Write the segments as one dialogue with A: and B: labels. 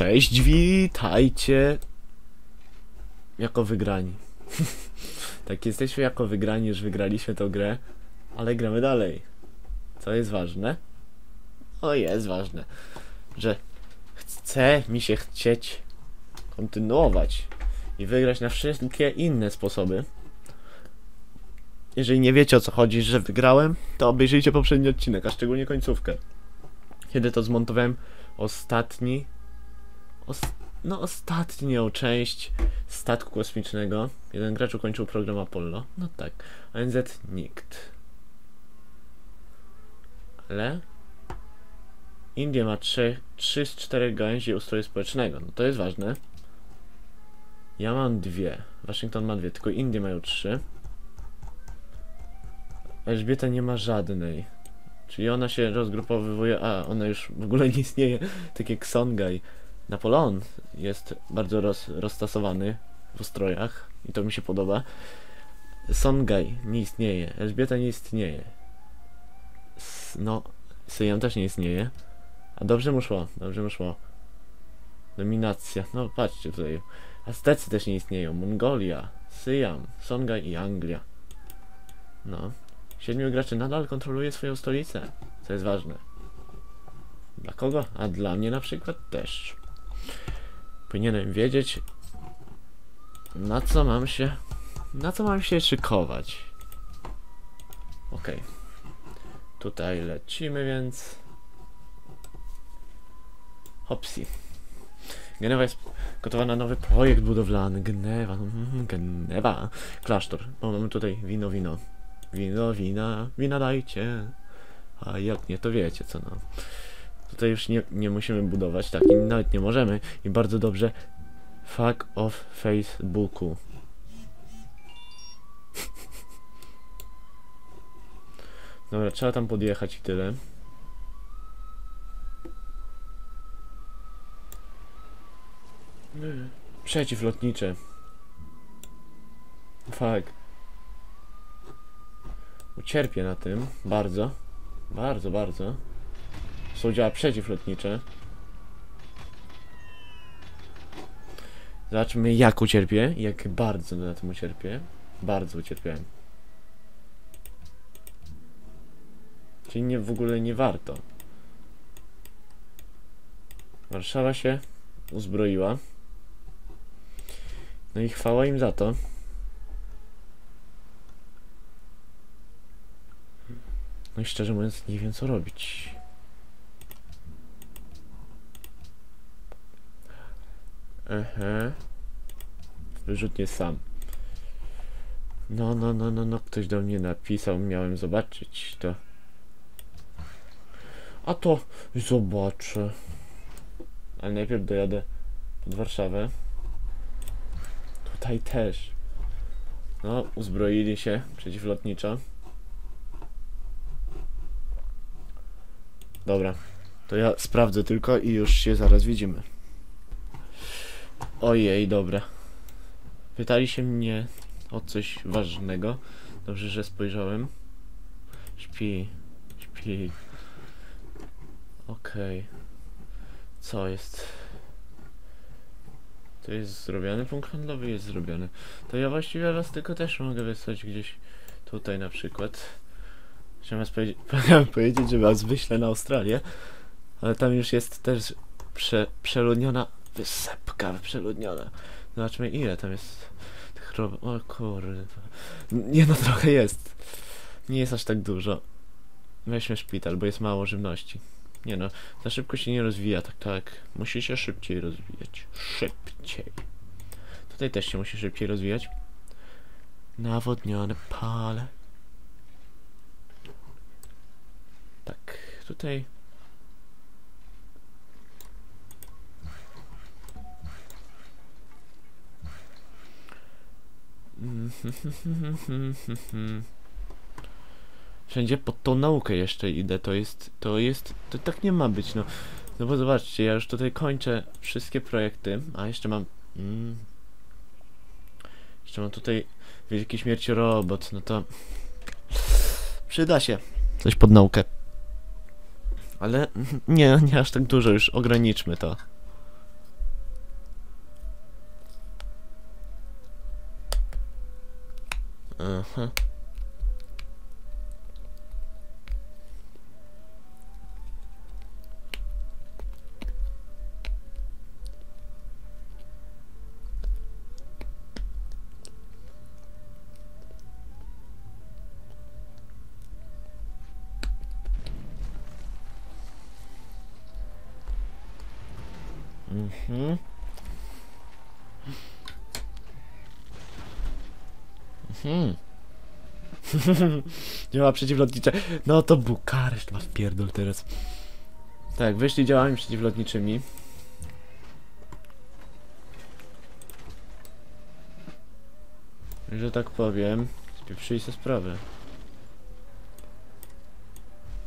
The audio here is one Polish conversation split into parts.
A: Cześć, witajcie jako wygrani. tak, jesteśmy jako wygrani, już wygraliśmy tą grę, ale gramy dalej. Co jest ważne? O, jest ważne, że chce mi się chcieć kontynuować i wygrać na wszystkie inne sposoby. Jeżeli nie wiecie o co chodzi, że wygrałem, to obejrzyjcie poprzedni odcinek, a szczególnie końcówkę. Kiedy to zmontowałem ostatni os no ostatnią część statku kosmicznego. Jeden gracz ukończył program Apollo. No tak. ONZ nikt. Ale India ma 3, 3 z 4 gałęzi ustroju społecznego. No to jest ważne. Ja mam dwie. Waszyngton ma dwie, tylko Indie mają trzy. Elżbieta nie ma żadnej. Czyli ona się rozgrupowuje, a ona już w ogóle nie istnieje, tak jak Songhai. Napoleon jest bardzo roz, roztasowany w ustrojach i to mi się podoba. Songhai nie istnieje, Elżbieta nie istnieje. S no, Syjam też nie istnieje. A dobrze mu szło, dobrze mu szło. Dominacja, no patrzcie tutaj. Aztecy też nie istnieją, Mongolia, Syjam, Songhai i Anglia. No, siedmiu graczy nadal kontroluje swoją stolicę, co jest ważne. Dla kogo? A dla mnie na przykład też. Powinienem wiedzieć, na co mam się, na co mam się szykować. Okay. Tutaj lecimy, więc... Hopsi. Genewa jest gotowa na nowy projekt budowlany. Genewa, mm, Genewa. Klasztor. O, mamy tutaj wino, wino. Wino, wina, wina dajcie. A jak nie, to wiecie co no. Tutaj już nie, nie musimy budować, tak, i nawet nie możemy. I bardzo dobrze. Fuck off Facebooku. Dobra, trzeba tam podjechać i tyle. Przeciwlotnicze. Fuck. Ucierpię na tym. Bardzo. Bardzo, bardzo. Są działa przeciwlotnicze. Zobaczmy jak ucierpię jak bardzo na tym ucierpię. Bardzo ucierpiałem. Czyli nie, w ogóle nie warto. Warszawa się uzbroiła. No i chwała im za to. No i szczerze mówiąc nie wiem co robić. Aha. Wyrzutnie sam. No, no, no, no, no, ktoś do mnie napisał, miałem zobaczyć to. A to zobaczę. Ale najpierw dojadę pod Warszawę. Tutaj też. No, uzbroili się przeciwlotniczo. Dobra, to ja sprawdzę tylko i już się zaraz widzimy. Ojej, dobra. Pytali się mnie o coś ważnego. Dobrze, że spojrzałem. Śpi, śpi. Okej. Okay. Co jest? To jest zrobiony punkt handlowy? Jest zrobiony. To ja właściwie was tylko też mogę wysłać gdzieś tutaj na przykład. Chciałem powiedzieć, powiedzieć, że was wyślę na Australię, ale tam już jest też prze, przeludniona wysepka, przeludniona. Zobaczmy ile tam jest tych rob... O kurde. Nie no, trochę jest. Nie jest aż tak dużo. Weźmy szpital, bo jest mało żywności. Nie no, za szybko się nie rozwija, tak, tak. Musi się szybciej rozwijać. Szybciej. Tutaj też się musi szybciej rozwijać. Nawodnione pale. Tak, tutaj... Wszędzie pod tą naukę jeszcze idę, to jest, to jest, to tak nie ma być, no. No bo zobaczcie, ja już tutaj kończę wszystkie projekty, a jeszcze mam, mm, jeszcze mam tutaj Wielki Śmierci Robot, no to przyda się coś pod naukę. Ale nie, nie aż tak dużo, już ograniczmy to. Mm-hmm. Mm-hmm. Działa przeciwlotnicze. No to Bukareszt masz pierdol teraz. Tak, wyszli działami przeciwlotniczymi. Że tak powiem, spieprzyli sobie sprawę.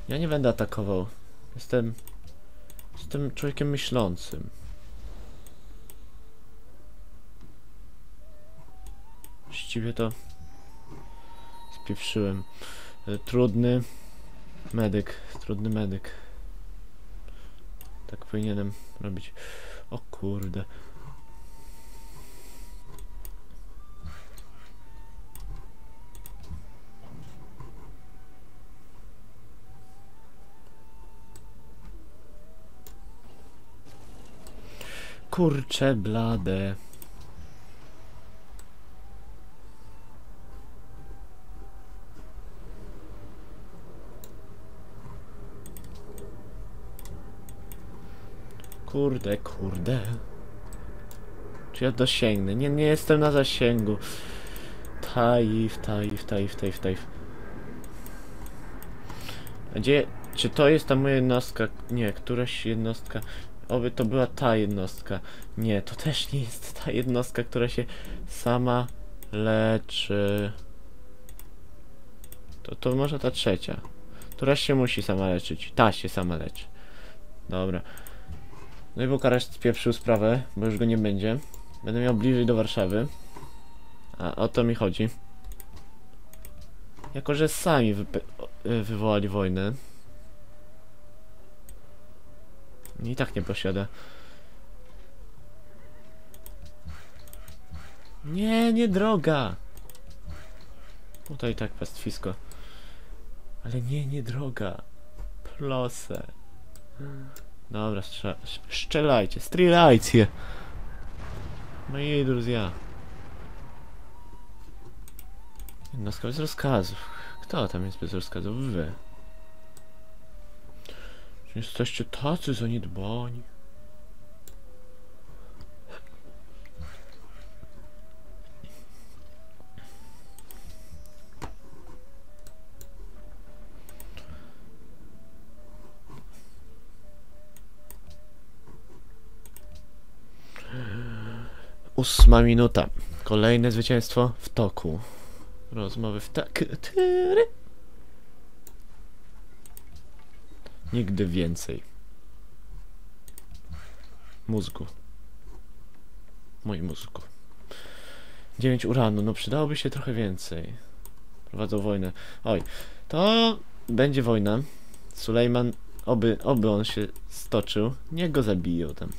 A: Ja nie będę atakował. Jestem... Jestem człowiekiem myślącym. Właściwie to... Spieprzyłem. E, Trudny... Medyk. Trudny medyk. Tak powinienem robić. O kurde. Kurcze blade. Kurde, kurde. Czy ja dosięgnę? Nie, nie jestem na zasięgu. Taif, taif, taif, taif, taif. Gdzie, czy to jest ta moja jednostka? Nie, któraś jednostka. Oby to była ta jednostka. Nie, to też nie jest ta jednostka, która się sama leczy. To, to może ta trzecia. Która się musi sama leczyć. Ta się sama leczy. Dobra. No i Bukareszt spieprzył sprawę, bo już go nie będzie. Będę miał bliżej do Warszawy. A o to mi chodzi. Jako, że sami y, wywołali wojnę. I tak nie posiada. Nie, nie droga. Tutaj tak pastwisko. Ale nie, nie droga. Plosę. Dobra, strze- strzelajcie, strzelajcie. Moi друзья. Jednostka bez rozkazów. Kto tam jest bez rozkazów? Wy. Czy Jesteście tacy zaniedbani. Ósma minuta. Kolejne zwycięstwo w toku. Rozmowy w tak. Nigdy więcej. Mózgu. Mój mózgu. 9 uranu, no przydałoby się trochę więcej. Prowadzą wojnę. Oj, to będzie wojna. Sulejman, oby, oby on się stoczył. Niech go zabiją tam.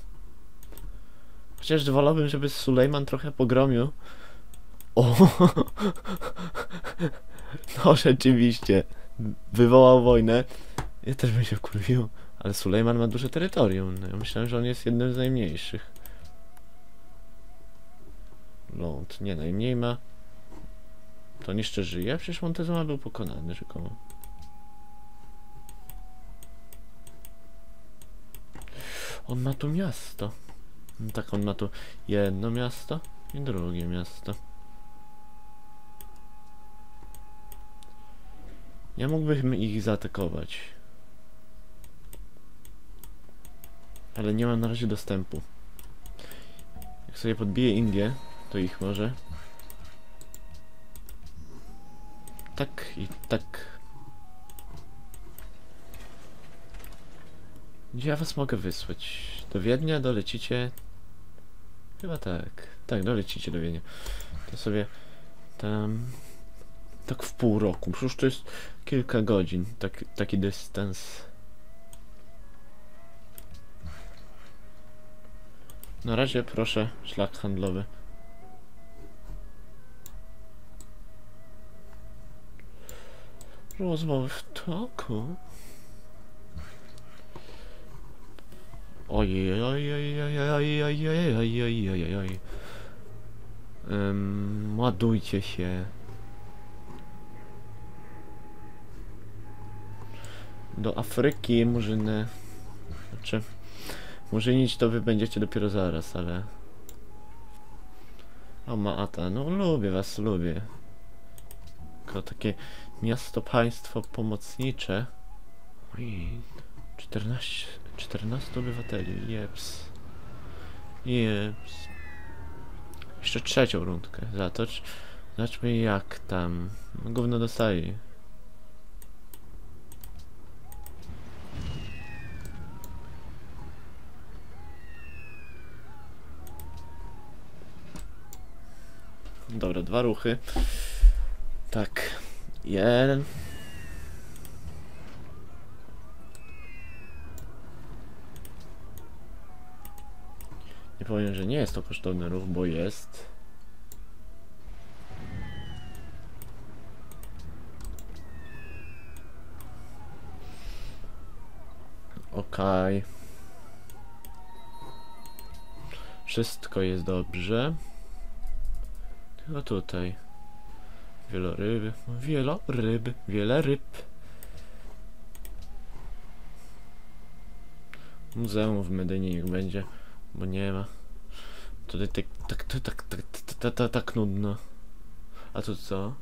A: Chociaż wolałbym, żeby Sulejman trochę pogromił. O! No rzeczywiście. Wywołał wojnę. Ja też bym się wkurwił. Ale Sulejman ma duże terytorium. No, ja myślałem, że on jest jednym z najmniejszych. Ląd. Nie, najmniej ma. To on jeszcze żyje? Przecież Montezuma był pokonany rzekomo. On ma tu miasto. No tak, on ma tu jedno miasto i drugie miasto. Ja mógłbym ich zaatakować. Ale nie mam na razie dostępu. Jak sobie podbiję Indię, to ich może. Tak i tak. Gdzie ja was mogę wysłać? Do Wiednia dolecicie? Chyba tak. Tak, dolecicie do Wiednia. To sobie tam... Tak w pół roku. Przecież to jest kilka godzin. Tak, taki dystans. Na razie proszę szlak handlowy. Rozmowy w toku. Ojej, ojej, ojej, ojej, ojej, ojej, ojej, ojej, ojej. Ym, ładujcie się. Do Afryki, Murzyny. Znaczy, Murzynić to wy będziecie dopiero zaraz, ale... O Maata, no lubię was, lubię. Tylko takie miasto państwo pomocnicze. Oj, 14, 14 obywateli, jeps. Jeps. Jeszcze trzecią rundkę. Zatocz. Zobaczmy jak tam. No, Gówno dostaje. Dobra, dwa ruchy. Tak. Jeden. Powiem, że nie jest to kosztowny ruch, bo jest. Okej. Wszystko jest dobrze. Tylko tutaj. Wieloryby. Wieloryby. Wiele ryb. Muzeum w Medynie niech będzie, bo nie ma. Tutaj tak tak, tak, tak, tak, tak, tak, tak, tak, tak nudno. A tu co?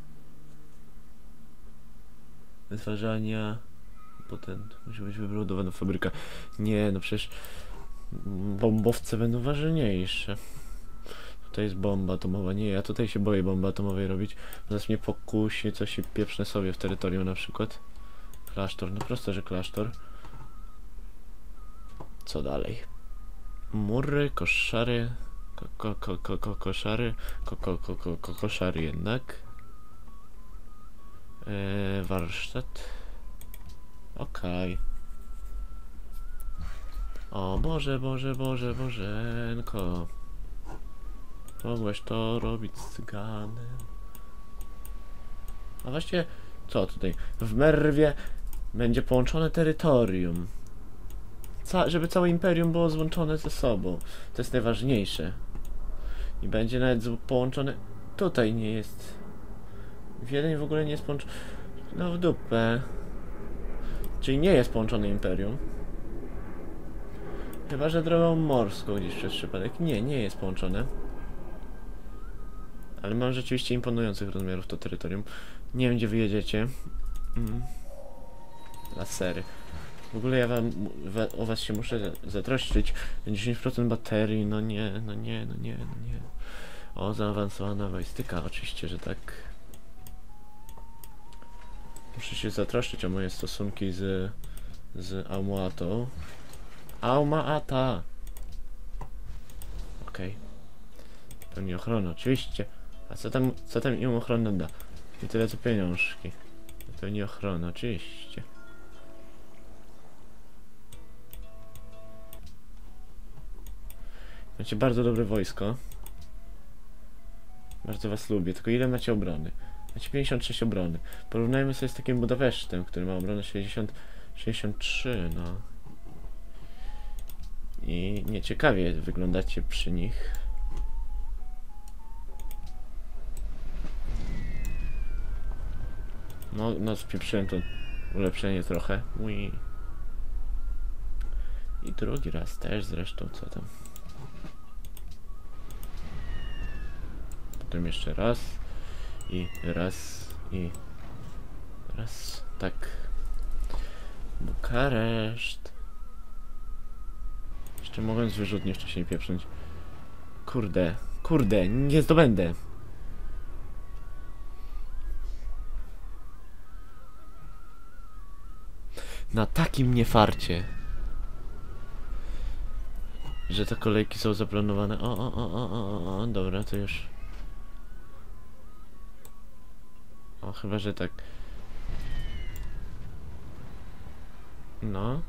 A: Wytwarzania... Potent. Musi być wybudowana fabryka. Nie, no przecież... Bombowce będą ważniejsze. Tutaj jest bomba atomowa. Nie, ja tutaj się boję bomby atomowej robić. Zaraz mnie pokusi, coś się pieprzne sobie w terytorium na przykład. Klasztor, no prosto że klasztor. Co dalej? Mury, koszary, ko, ko, ko, ko, ko, koszary, ko, ko, ko, ko, ko, koszary jednak. Eee, warsztat. Okej. O Boże, Boże, Boże, Bożenko. Mogłeś to robić z cyganem. A właściwie, co tutaj? W Merwie będzie połączone terytorium. Ca żeby całe imperium było złączone ze sobą. To jest najważniejsze. I będzie nawet połączone... Tutaj nie jest... Wiedeń w ogóle nie jest połączony... No w dupę. Czyli nie jest połączone imperium. Chyba, że drogą morską gdzieś przez przypadek. Nie, nie jest połączone. Ale mam rzeczywiście imponujących rozmiarów to terytorium. Nie wiem, gdzie wyjedziecie. Mm. Lasery. W ogóle ja wam, wa, o was się muszę zatroszczyć. 10% baterii, no nie, no nie, no nie, no nie. O, zaawansowana wojstyka, oczywiście, że tak. Muszę się zatroszczyć o moje stosunki z, z Aumuatą. Aumaata! Okej. Pełni ochrona, oczywiście. A co tam, co tam im ochrona da? Nie tyle co pieniążki. Pełni ochrona, oczywiście. Macie bardzo dobre wojsko. Bardzo was lubię, tylko ile macie obrony? Macie 56 obrony. Porównajmy sobie z takim Budapesztem, który ma obronę 60, 63, no. I nieciekawie wyglądacie przy nich. No, no spieprzyłem to ulepszenie trochę. Ui. I drugi raz też zresztą, co tam. Potem jeszcze raz. I raz. I raz. Tak. Bukareszt. Jeszcze mogłem z wyrzutni wcześniej pieprząć. Kurde. Kurde, nie zdobędę. Na takim niefarcie. Że te kolejki są zaplanowane. O, o, o, o, o, o, dobra, to już. O, chyba, że tak. No.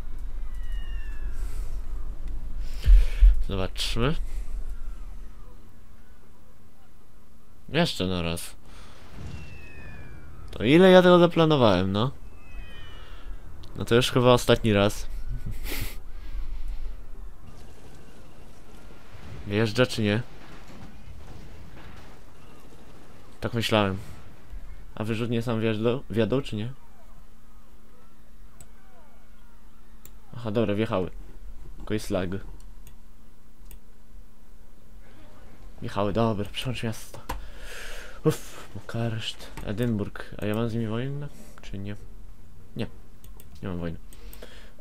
A: Zobaczmy. Jeszcze na raz. To ile ja tego zaplanowałem, no? No to już chyba ostatni raz. Wjeżdża czy nie? Tak myślałem. A wyrzutnie sam wjadą, wjadą czy nie? Aha, dobra, wjechały. Tylko jest lag. Wjechały, dobra, przełącz miasto. Uff, Bukareszt, Edynburg. A ja mam z nimi wojnę? Czy nie? Nie, nie mam wojny.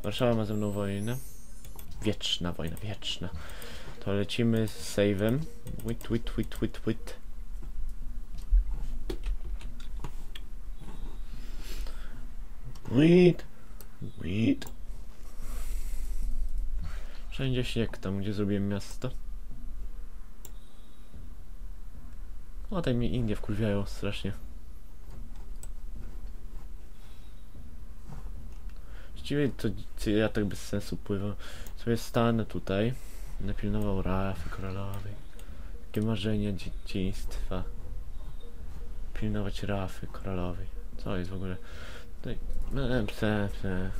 A: Warszawa ma ze mną wojnę. Wieczna wojna, wieczna. To lecimy z save'em. Wit, wit, wit, wit, wit. Wit. Wit. Wszędzie śnieg tam, gdzie zrobiłem miasto. O, tak mnie Indie wkurwiają strasznie. Właściwie to ja tak bez sensu pływam. Sobie stanę tutaj. Napilnował rafy koralowej. Takie marzenia dzieciństwa. Pilnować rafy koralowej. Co jest w ogóle? Tutaj... E, pse, pse.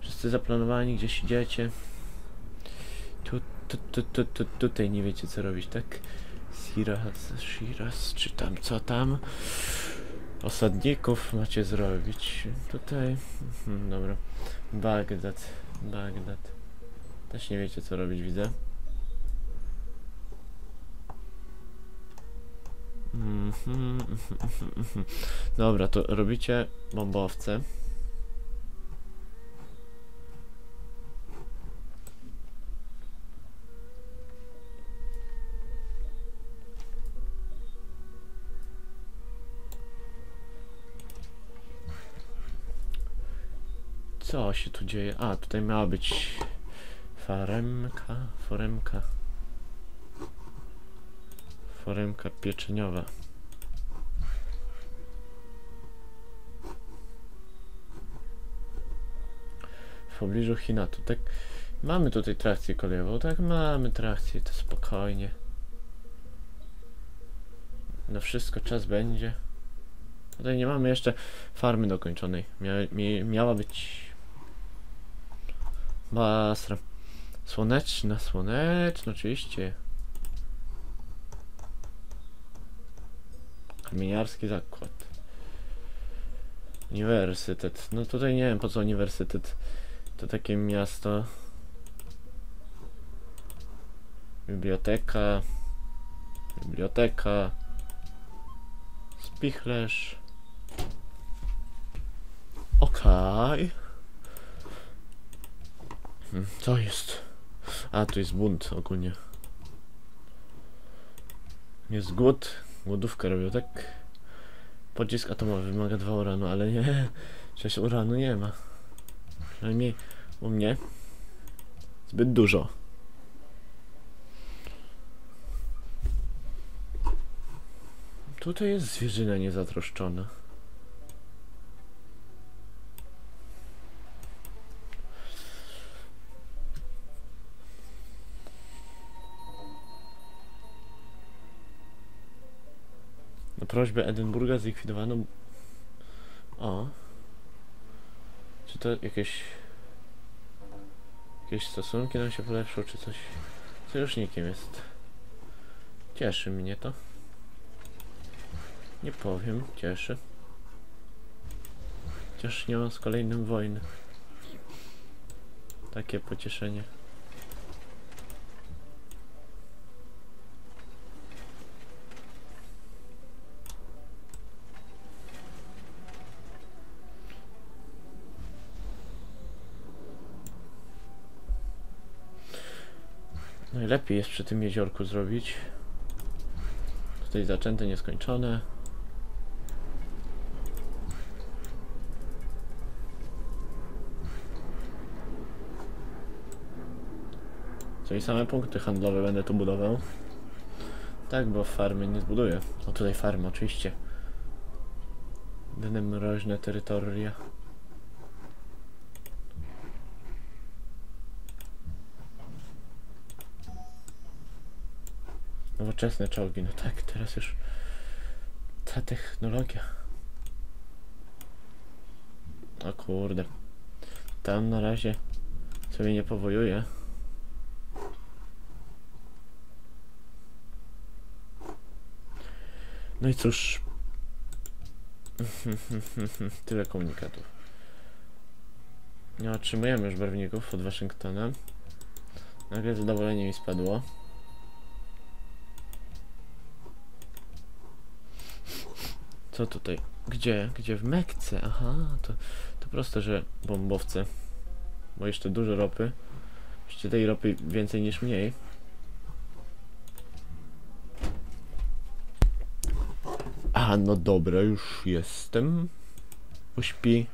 A: Wszyscy zaplanowani, gdzieś idziecie. Tu, tu, tu, tu, tu, tutaj nie wiecie co robić, tak? Shiraz, Shiraz, czy tam co tam? Osadników macie zrobić. Tutaj. Mhm, dobra. Bagdad. Bagdad. Też nie wiecie co robić, widzę. Mhm. Dobra, to robicie bombowce. Co się tu dzieje? A, tutaj miała być faremka, foremka. Foremka pieczeniowa. W pobliżu Chinatu, tak? Mamy tutaj trakcję kolejową, tak? Mamy trakcję, to spokojnie. Na wszystko czas będzie. Tutaj nie mamy jeszcze farmy dokończonej. Mia, mi, miała być Basra. Słoneczna, słoneczna, oczywiście. Kamieniarski zakład. Uniwersytet. No tutaj nie wiem po co uniwersytet. To takie miasto. Biblioteka. Biblioteka. Spichlerz. Okej. Hmm, Co jest? A, tu jest bunt ogólnie. Jest głód. Głodówkę robią, tak? Pocisk atomowy wymaga dwa uranu, ale nie. Przecież uranu nie ma. Przynajmniej u mnie. Zbyt dużo. Tutaj jest zwierzyna niezatroszczona. Prośbę Edynburga zlikwidowano... O. Czy to jakieś... Jakieś stosunki nam się polepszą, czy coś? Sojusznikiem jest. Cieszy mnie to. Nie powiem, cieszy. Chociaż nie mam z kolejnym wojny. Takie pocieszenie. Najlepiej jest przy tym jeziorku zrobić. Tutaj zaczęte, nieskończone. Czyli same punkty handlowe będę tu budował. Tak, bo farmy nie zbuduję. O tutaj farmy, oczywiście. Dane mroźne terytoria. Nowoczesne czołgi, no tak, teraz już ta technologia. O kurde. Tam na razie sobie nie powojuje. No i cóż. Tyle komunikatów. Nie otrzymujemy już barwników od Waszyngtona. Nagle zadowolenie mi spadło. Co tutaj? Gdzie? Gdzie? W Mekce? Aha, to, to proste, że bombowce. Bo jeszcze dużo ropy. Jeszcze tej ropy więcej niż mniej. A, no dobra, już jestem. Uśpi.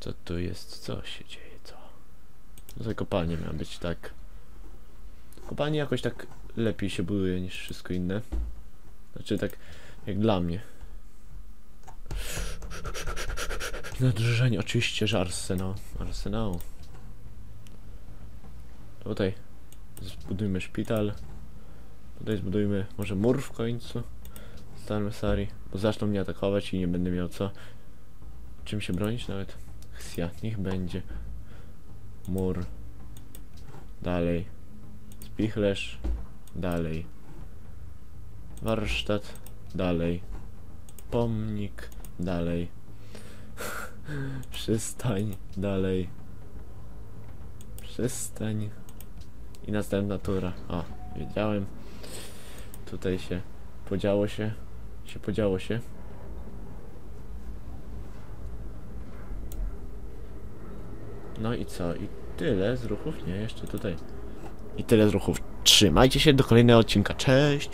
A: Co tu jest? Co się dzieje? Co? Tutaj kopalnia miała być tak. Kopalnie jakoś tak lepiej się buduje niż wszystko inne. Znaczy tak jak dla mnie. Nadrżenie, oczywiście, że arsenał. Arsenał. Tutaj zbudujmy szpital. Tutaj zbudujmy może mur w końcu. Starmy Sari, bo zaczną mnie atakować i nie będę miał co. Czym się bronić nawet? Chsia, niech będzie. Mur. Dalej. Spichlerz. Dalej. Warsztat. Dalej. Pomnik. Dalej. Przystań. Dalej. Przystań. I następna tura. O, wiedziałem. Tutaj się podziało się. Się podziało się. No i co? I tyle z ruchów? Nie, jeszcze tutaj. I tyle z ruchów. Trzymajcie się do kolejnego odcinka. Cześć!